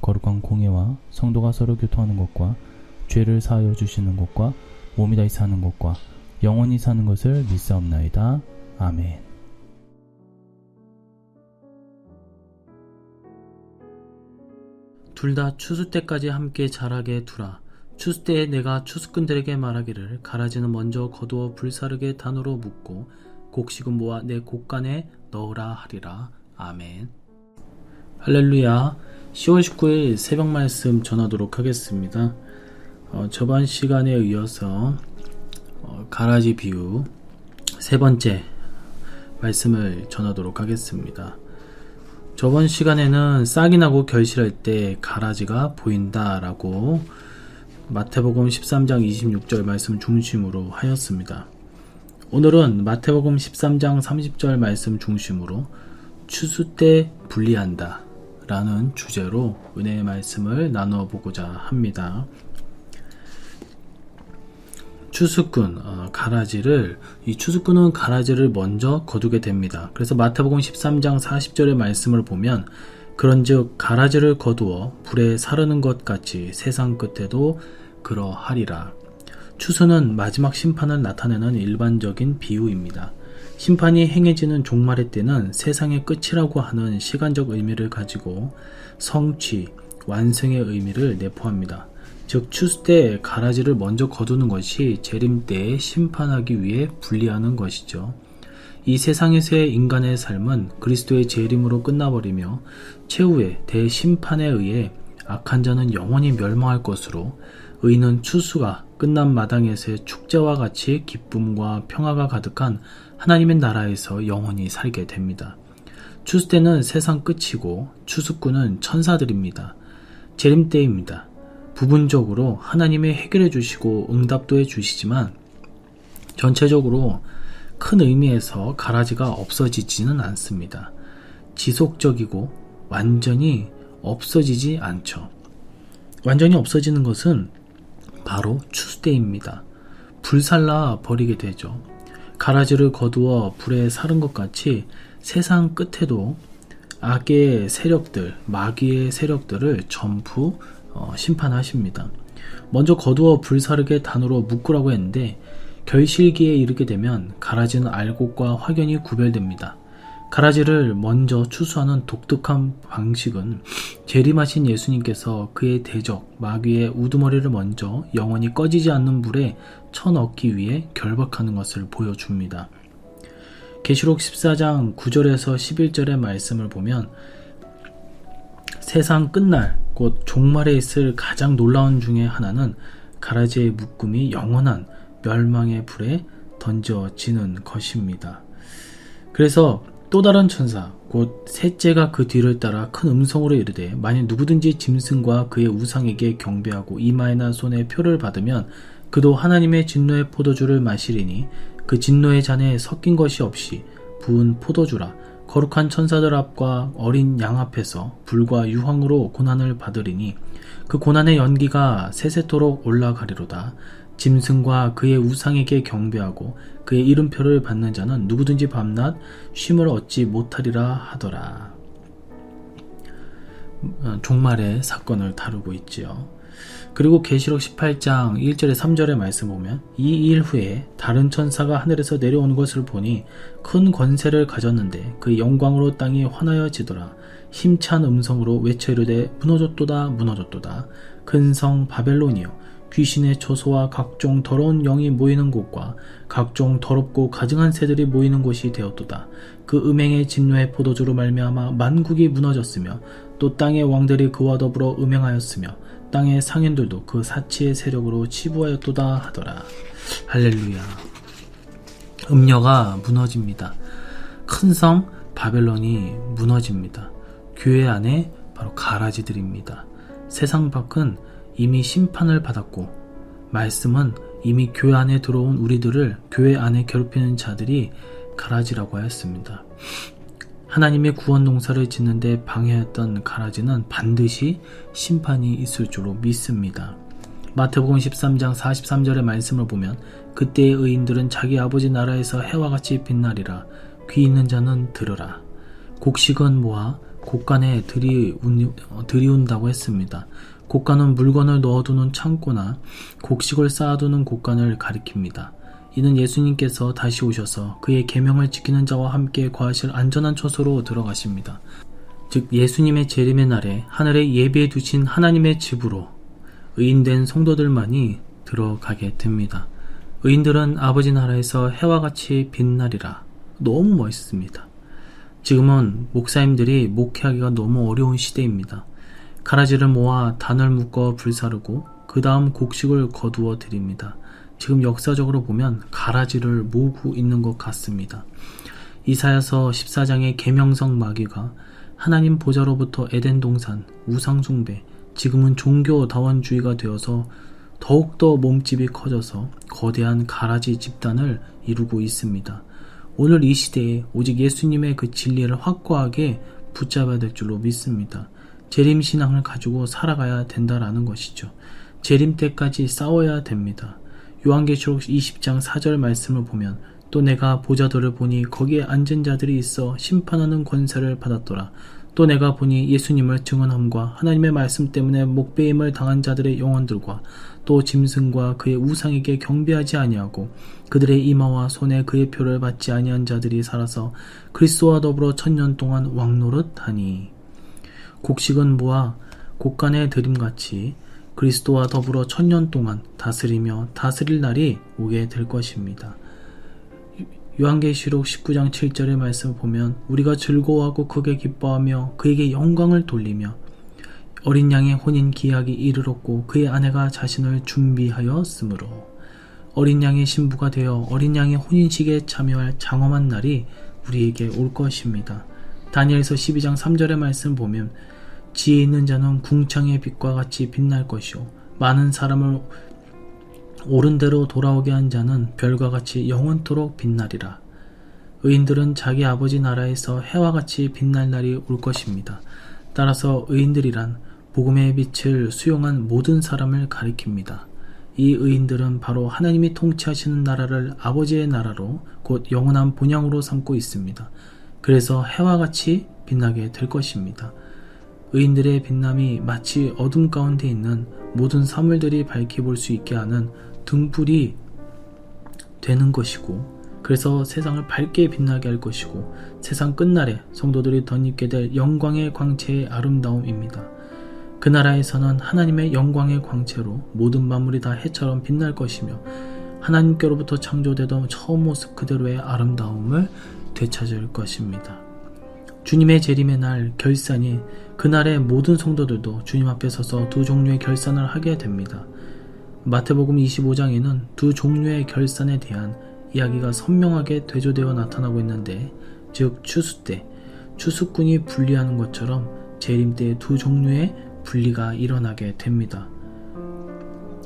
거룩한 공예와 성도가 서로 교통하는 것과 죄를 사하여 주시는 것과 몸이 다시 사는 것과 영원히 사는 것을 믿사옵나이다. 아멘. 둘 다 추수 때까지 함께 자라게 두라. 추수 때에 내가 추수꾼들에게 말하기를 가라지는 먼저 거두어 불사르게 단으로 묶고 곡식은 모아 내 곡간에 넣으라 하리라. 아멘. 할렐루야. 10월 19일 새벽 말씀 전하도록 하겠습니다. 어, 저번 시간에 이어서 어, 가라지 비유 세 번째 말씀을 전하도록 하겠습니다. 저번 시간에는 싹이 나고 결실할 때 가라지가 보인다라고 마태복음 13장 26절 말씀 중심으로 하였습니다. 오늘은 마태복음 13장 30절 말씀 중심으로 추수 때 분리한다 라는 주제로 은혜의 말씀을 나누어 보고자 합니다. 추수꾼 어, 가라지를 이 추수꾼은 가라지를 먼저 거두게 됩니다. 그래서 마태복음 13장 40절의 말씀을 보면 그런즉 가라지를 거두어 불에 사르는 것 같이 세상 끝에도 그러하리라. 추수는 마지막 심판을 나타내는 일반적인 비유입니다. 심판이 행해지는 종말의 때는 세상의 끝이라고 하는 시간적 의미를 가지고 성취, 완성의 의미를 내포합니다. 즉 추수 때 가라지를 먼저 거두는 것이 재림 때에 심판하기 위해 분리하는 것이죠. 이 세상에서의 인간의 삶은 그리스도의 재림으로 끝나버리며 최후의 대심판에 의해 악한 자는 영원히 멸망할 것으로 의는 추수가 끝난 마당에서의 축제와 같이 기쁨과 평화가 가득한 하나님의 나라에서 영원히 살게 됩니다. 추수 때는 세상 끝이고 추수꾼은 천사들입니다. 재림 때입니다. 부분적으로 하나님이 해결해 주시고 응답도 해 주시지만 전체적으로 큰 의미에서 가라지가 없어지지는 않습니다. 지속적이고 완전히 없어지지 않죠. 완전히 없어지는 것은 바로 추수 때입니다. 불살라 버리게 되죠. 가라지를 거두어 불에 사른 것 같이 세상 끝에도 악의 세력들, 마귀의 세력들을 전부 어, 심판하십니다. 먼저 거두어 불사르게 단으로 묶으라고 했는데 결실기에 이르게 되면 가라지는 알곡과 확연히 구별됩니다. 가라지를 먼저 추수하는 독특한 방식은 재림하신 예수님께서 그의 대적 마귀의 우두머리를 먼저 영원히 꺼지지 않는 불에 쳐넣기 위해 결박하는 것을 보여줍니다. 계시록 14장 9절에서 11절의 말씀을 보면 세상 끝날 곧 종말에 있을 가장 놀라운 중의 하나는 가라지의 묶음이 영원한 멸망의 불에 던져지는 것입니다. 그래서 또 다른 천사 곧 셋째가 그 뒤를 따라 큰 음성으로 이르되 만일 누구든지 짐승과 그의 우상에게 경배하고 이마에나 손에 표를 받으면 그도 하나님의 진노의 포도주를 마시리니 그 진노의 잔에 섞인 것이 없이 부은 포도주라 거룩한 천사들 앞과 어린 양 앞에서 불과 유황으로 고난을 받으리니 그 고난의 연기가 세세토록 올라가리로다. 짐승과 그의 우상에게 경배하고 그의 이름표를 받는 자는 누구든지 밤낮 쉼을 얻지 못하리라 하더라. 어, 종말의 사건을 다루고 있지요. 그리고 계시록 18장 1절에 3절의 말씀 보면 이 일 후에 다른 천사가 하늘에서 내려오는 것을 보니 큰 권세를 가졌는데 그 영광으로 땅이 환하여지더라. 힘찬 음성으로 외쳐 이르되 무너졌도다 무너졌도다. 큰성 바벨론이요. 귀신의 초소와 각종 더러운 영이 모이는 곳과 각종 더럽고 가증한 새들이 모이는 곳이 되었도다. 그 음행의 진노의 포도주로 말미암아 만국이 무너졌으며 또 땅의 왕들이 그와 더불어 음행하였으며 땅의 상인들도 그 사치의 세력으로 치부하였도다 하더라. 할렐루야. 음녀가 무너집니다. 큰 성 바벨론이 무너집니다. 교회 안에 바로 가라지들입니다. 세상 밖은 이미 심판을 받았고 말씀은 이미 교회 안에 들어온 우리들을 교회 안에 괴롭히는 자들이 가라지라고 하였습니다. 하나님의 구원 농사를 짓는데 방해했던 가라지는 반드시 심판이 있을 줄로 믿습니다. 마태복음 13장 43절의 말씀을 보면 그때의 의인들은 자기 아버지 나라에서 해와 같이 빛나리라 귀 있는 자는 들으라 곡식은 모아 곡간에 들이운, 어, 들이운다고 했습니다. 곡간은 물건을 넣어두는 창고나 곡식을 쌓아두는 곡간을 가리킵니다. 이는 예수님께서 다시 오셔서 그의 계명을 지키는 자와 함께 거하실 안전한 처소로 들어가십니다. 즉 예수님의 재림의 날에 하늘에 예비해 두신 하나님의 집으로 의인된 성도들만이 들어가게 됩니다. 의인들은 아버지 나라에서 해와 같이 빛나리라. 너무 멋있습니다. 지금은 목사님들이 목회하기가 너무 어려운 시대입니다. 가라지를 모아 단을 묶어 불사르고 그 다음 곡식을 거두어 드립니다. 지금 역사적으로 보면 가라지를 모으고 있는 것 같습니다. 이사야서 14장의 계명성 마귀가 하나님 보좌로부터 에덴 동산, 우상 숭배, 지금은 종교 다원주의가 되어서 더욱더 몸집이 커져서 거대한 가라지 집단을 이루고 있습니다. 오늘 이 시대에 오직 예수님의 그 진리를 확고하게 붙잡아야 될 줄로 믿습니다. 재림 신앙을 가지고 살아가야 된다라는 것이죠. 재림 때까지 싸워야 됩니다. 요한계시록 20장 4절 말씀을 보면 또 내가 보자들을 보니 거기에 앉은 자들이 있어 심판하는 권세를 받았더라. 또 내가 보니 예수님을 증언함과 하나님의 말씀 때문에 목배임을 당한 자들의 영혼들과 또 짐승과 그의 우상에게 경배하지 아니하고 그들의 이마와 손에 그의 표를 받지 아니한 자들이 살아서 그리스도와 더불어 천년 동안 왕노릇하니 곡식은 모아 곡간에 들임같이 그리스도와 더불어 천년 동안 다스리며 다스릴 날이 오게 될 것입니다. 요한계시록 19장 7절의 말씀을 보면 우리가 즐거워하고 크게 기뻐하며 그에게 영광을 돌리며 어린 양의 혼인 기약이 이르렀고 그의 아내가 자신을 준비하였으므로 어린 양의 신부가 되어 어린 양의 혼인식에 참여할 장엄한 날이 우리에게 올 것입니다. 다니엘서 12장 3절의 말씀 보면 지혜 있는 자는 궁창의 빛과 같이 빛날 것이요 많은 사람을 옳은 대로 돌아오게 한 자는 별과 같이 영원토록 빛나리라. 의인들은 자기 아버지 나라에서 해와 같이 빛날 날이 올 것입니다. 따라서 의인들이란 복음의 빛을 수용한 모든 사람을 가리킵니다. 이 의인들은 바로 하나님이 통치하시는 나라를 아버지의 나라로 곧 영원한 본향으로 삼고 있습니다. 그래서 해와 같이 빛나게 될 것입니다. 의인들의 빛남이 마치 어둠 가운데 있는 모든 사물들이 밝히 볼수 있게 하는 등불이 되는 것이고 그래서 세상을 밝게 빛나게 할 것이고 세상 끝날에 성도들이 덧입게 될 영광의 광채의 아름다움입니다. 그 나라에서는 하나님의 영광의 광채로 모든 만물이 다 해처럼 빛날 것이며 하나님께로부터 창조되던 처음 모습 그대로의 아름다움을 되찾을 것입니다. 주님의 재림의 날 결산이 그날의 모든 성도들도 주님 앞에 서서 두 종류의 결산을 하게 됩니다. 마태복음 25장에는 두 종류의 결산에 대한 이야기가 선명하게 대조되어 나타나고 있는데 즉 추수 때 추수꾼이 분리하는 것처럼 재림 때 두 종류의 분리가 일어나게 됩니다.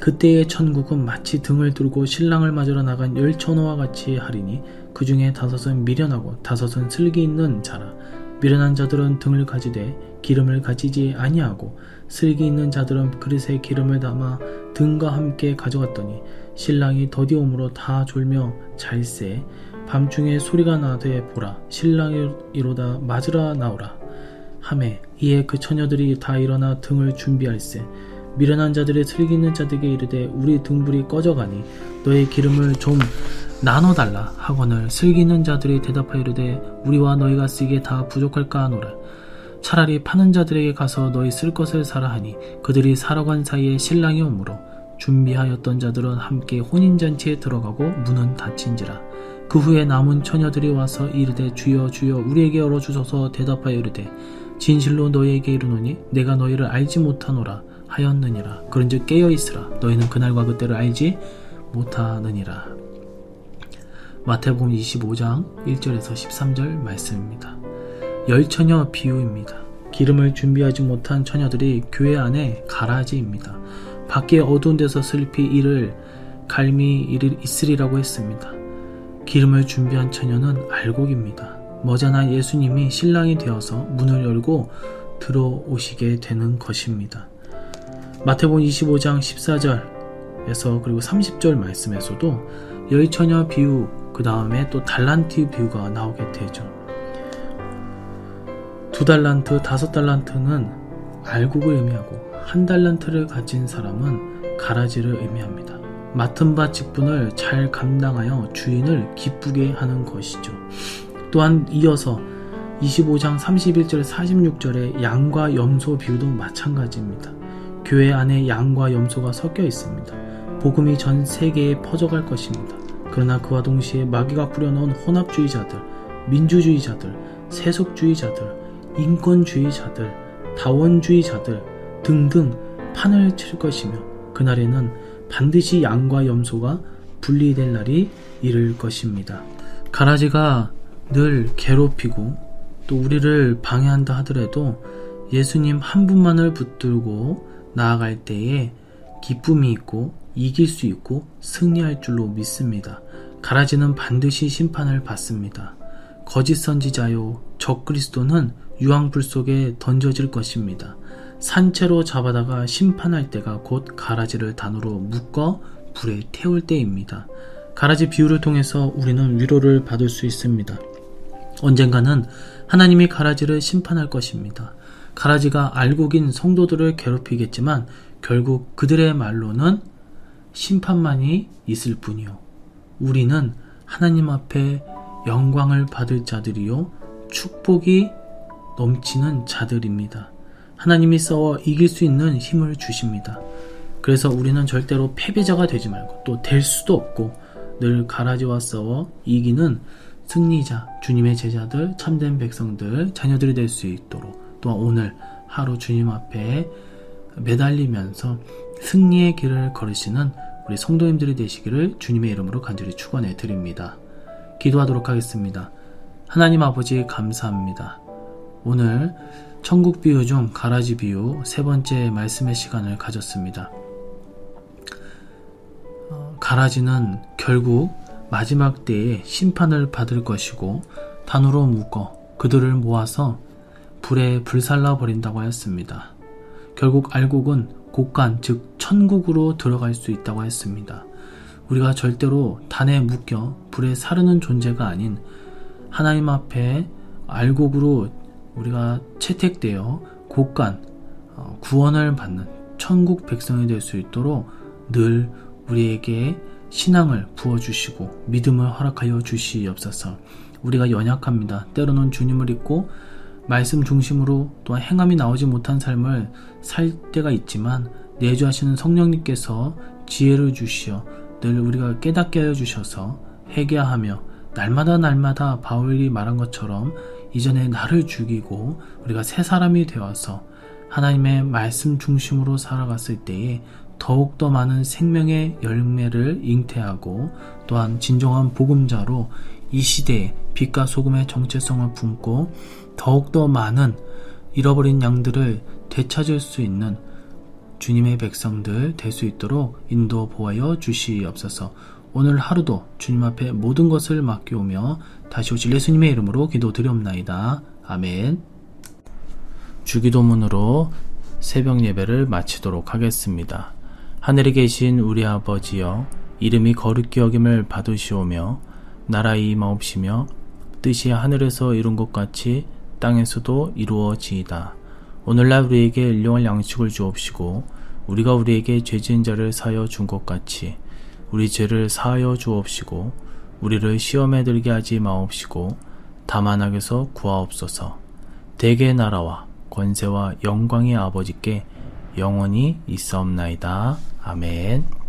그때의 천국은 마치 등을 들고 신랑을 맞으러 나간 열 천호와 같이 하리니 그 중에 다섯은 미련하고 다섯은 슬기 있는 자라 미련한 자들은 등을 가지되 기름을 가지지 아니하고 슬기 있는 자들은 그릇에 기름을 담아 등과 함께 가져갔더니 신랑이 더디옴으로 다 졸며 잘세 밤중에 소리가 나되 보라 신랑이 이로다 맞으라 나오라. 하매 이에 그 처녀들이 다 일어나 등을 준비할세. 미련한 자들의 슬기 있는 자들에게 이르되 우리 등불이 꺼져가니 너의 기름을 좀 나눠달라 하거늘 슬기 있는 자들이 대답하여 이르되 우리와 너희가 쓰기에 다 부족할까 하노라. 차라리 파는 자들에게 가서 너희 쓸 것을 사라 하니 그들이 사러 간 사이에 신랑이 오므로 준비하였던 자들은 함께 혼인잔치에 들어가고 문은 닫힌지라. 그 후에 남은 처녀들이 와서 이르되 주여 주여 우리에게 열어주소서 대답하여 이르되 진실로 너희에게 이르노니 내가 너희를 알지 못하노라 하였느니라. 그런즉 깨어 있으라. 너희는 그날과 그때를 알지 못하느니라 마태복음 25장 1절에서 13절 말씀입니다. 열 처녀 비유입니다. 기름을 준비하지 못한 처녀들이 교회 안에 가라지입니다. 밖에 어두운 데서 슬피 이를 갈미 이를 있으리라고 했습니다. 기름을 준비한 처녀는 알곡입니다. 머지않아 예수님이 신랑이 되어서 문을 열고 들어오시게 되는 것입니다. 마태복음 25장 14절에서 그리고 30절 말씀에서도 여의처녀 비유 그 다음에 또 달란트 비유가 나오게 되죠. 두 달란트, 다섯 달란트는 알곡을 의미하고 한 달란트를 가진 사람은 가라지를 의미합니다. 맡은 바 직분을 잘 감당하여 주인을 기쁘게 하는 것이죠. 또한 이어서 25장 31절 46절의 양과 염소 비유도 마찬가지입니다. 교회 안에 양과 염소가 섞여 있습니다. 복음이 전 세계에 퍼져갈 것입니다. 그러나 그와 동시에 마귀가 뿌려놓은 혼합주의자들, 민주주의자들, 세속주의자들, 인권주의자들, 다원주의자들 등등 판을 칠 것이며 그날에는 반드시 양과 염소가 분리될 날이 이를 것입니다. 가라지가 늘 괴롭히고 또 우리를 방해한다 하더라도 예수님 한 분만을 붙들고 나아갈 때에 기쁨이 있고 이길 수 있고 승리할 줄로 믿습니다. 가라지는 반드시 심판을 받습니다. 거짓 선지자요 적그리스도는 유황불 속에 던져질 것입니다. 산채로 잡아다가 심판할 때가 곧 가라지를 단으로 묶어 불에 태울 때입니다. 가라지 비유를 통해서 우리는 위로를 받을 수 있습니다. 언젠가는 하나님이 가라지를 심판할 것입니다. 가라지가 알곡인 성도들을 괴롭히겠지만 결국 그들의 말로는 심판만이 있을 뿐이요. 우리는 하나님 앞에 영광을 받을 자들이요. 축복이 넘치는 자들입니다. 하나님이 싸워 이길 수 있는 힘을 주십니다. 그래서 우리는 절대로 패배자가 되지 말고 또 될 수도 없고 늘 가라지와 싸워 이기는 승리자, 주님의 제자들, 참된 백성들, 자녀들이 될 수 있도록 또한 오늘 하루 주님 앞에 매달리면서 승리의 길을 걸으시는 우리 성도님들이 되시기를 주님의 이름으로 간절히 축원해 드립니다. 기도하도록 하겠습니다. 하나님 아버지 감사합니다. 오늘 천국 비유 중 가라지 비유 세 번째 말씀의 시간을 가졌습니다. 어, 가라지는 결국 마지막 때에 심판을 받을 것이고 단으로 묶어 그들을 모아서 불에 불살라 버린다고 하였습니다. 결국 알곡은 곡간 즉 천국으로 들어갈 수 있다고 했습니다. 우리가 절대로 단에 묶여 불에 사르는 존재가 아닌 하나님 앞에 알곡으로 우리가 채택되어 곡간 어, 구원을 받는 천국 백성이 될 수 있도록 늘 우리에게 신앙을 부어주시고 믿음을 허락하여 주시옵소서. 우리가 연약합니다. 때로는 주님을 잊고 말씀 중심으로 또한 행함이 나오지 못한 삶을 살 때가 있지만 내주하시는 성령님께서 지혜를 주시어 늘 우리가 깨닫게 하여 주셔서 회개하며 날마다 날마다 바울이 말한 것처럼 이전에 나를 죽이고 우리가 새 사람이 되어서 하나님의 말씀 중심으로 살아갔을 때에 더욱더 많은 생명의 열매를 잉태하고 또한 진정한 복음자로 이 시대에 빛과 소금의 정체성을 품고 더욱더 많은 잃어버린 양들을 되찾을 수 있는 주님의 백성들 될 수 있도록 인도 보하여 주시옵소서. 오늘 하루도 주님 앞에 모든 것을 맡겨오며 다시 오실 예수님의 이름으로 기도드리옵나이다. 아멘. 주기도문으로 새벽 예배를 마치도록 하겠습니다. 하늘에 계신 우리 아버지여 이름이 거룩히 여김을 받으시오며 나라의 임하옵시며 뜻이 하늘에서 이룬 것 같이 땅에서도 이루어지이다. 오늘날 우리에게 일용할 양식을 주옵시고 우리가 우리에게 죄진 자를 사여 준 것 같이 우리 죄를 사하여 주옵시고 우리를 시험에 들게 하지 마옵시고 다만 악에서 구하옵소서. 대개 나라와 권세와 영광의 아버지께 영원히 있사옵나이다. 아멘.